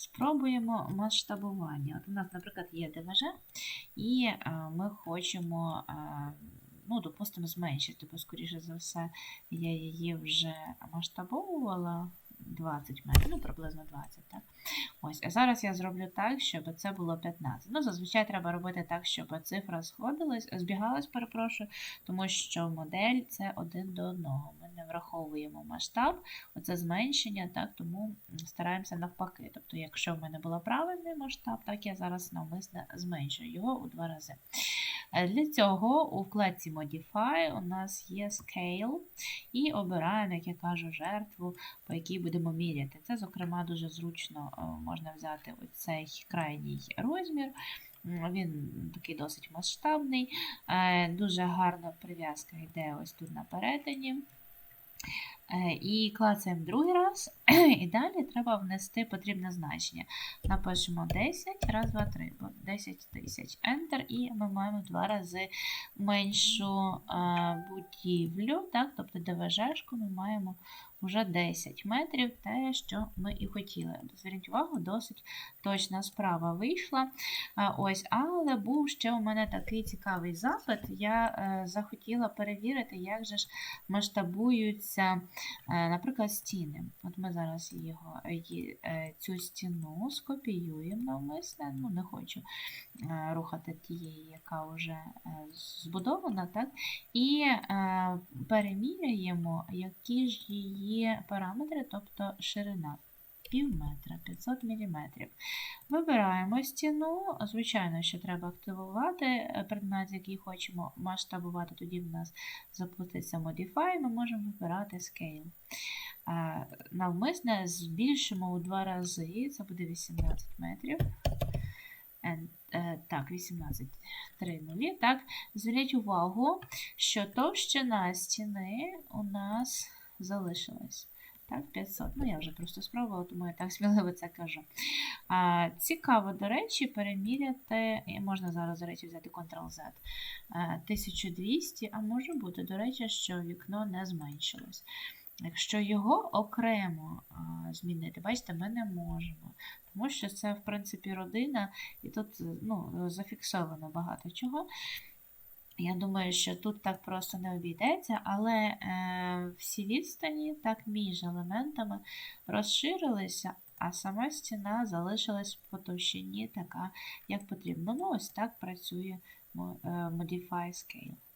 Спробуємо масштабування. От у нас, наприклад, є ДВЖ, і е, ми хочемо, е, ну, допустимо, зменшити, бо, скоріше за все, я її вже масштабовувала 20 метрів, ну, приблизно 20, так? Ось, а зараз я зроблю так, щоб це було 15. Ну, зазвичай треба робити так, щоб цифра сходилась, збігалась, перепрошую, тому що модель це один до одного. Ми не враховуємо масштаб, оце зменшення, так, тому стараємося навпаки. Тобто, якщо в мене був правильний масштаб, так я зараз навмисно зменшую його у два рази. Е, Для цього у вкладці Modify у нас є Scale і обираємо, як я кажу, жертву, по якій будемо міряти. Це, зокрема, дуже зручно е, можна взяти оцей крайній розмір. Він такий досить масштабний, Е, дуже гарна прив'язка йде ось тут на перетині. Е, І клацаємо другий раз, і далі треба внести потрібне значення. Напишемо 10, раз, два, три, 10 тисяч. Enter, і ми маємо два рази меншу е, будівлю, так? тобто ДВЖшку ми маємо вже 10 метрів, те, що ми і хотіли. Зверніть увагу, досить точна справа вийшла. А, Ось, але був ще у мене такий цікавий запит. Я е, захотіла перевірити, як же ж масштабуються, е, наприклад, стіни. От ми зараз його, е, цю стіну скопіюємо навмисне, ну не хочу е, рухати тієї, яка вже е, збудована, так? і е, переміряємо, які ж її параметри, тобто ширина. Пів метра, 500 мм. Вибираємо стіну. Звичайно, що треба активувати предмет, який хочемо масштабувати. Тоді в нас запуститься Modify, ми можемо вибирати Scale. Е, Навмисне збільшимо у два рази, це буде 18 метрів. Е, так, 18 3 нулі. Так, зверніть увагу, що товщина стіни у нас залишилась. Так, 500. Ну, я вже просто спробувала, тому я так сміливо це кажу. А, цікаво, до речі, переміряти, можна зараз, до речі, взяти Ctrl-Z. 1200, а може бути, до речі, що вікно не зменшилось. Якщо його окремо змінити, бачите, ми не можемо. Тому що це, в принципі, родина, і тут ну, зафіксовано багато чого. Я думаю, що тут так просто не обійдеться, але е, всі відстані так між елементами розширилися, а сама стіна залишилась по товщині така, як потрібно. Ну, ось так працює е, Modify Scale.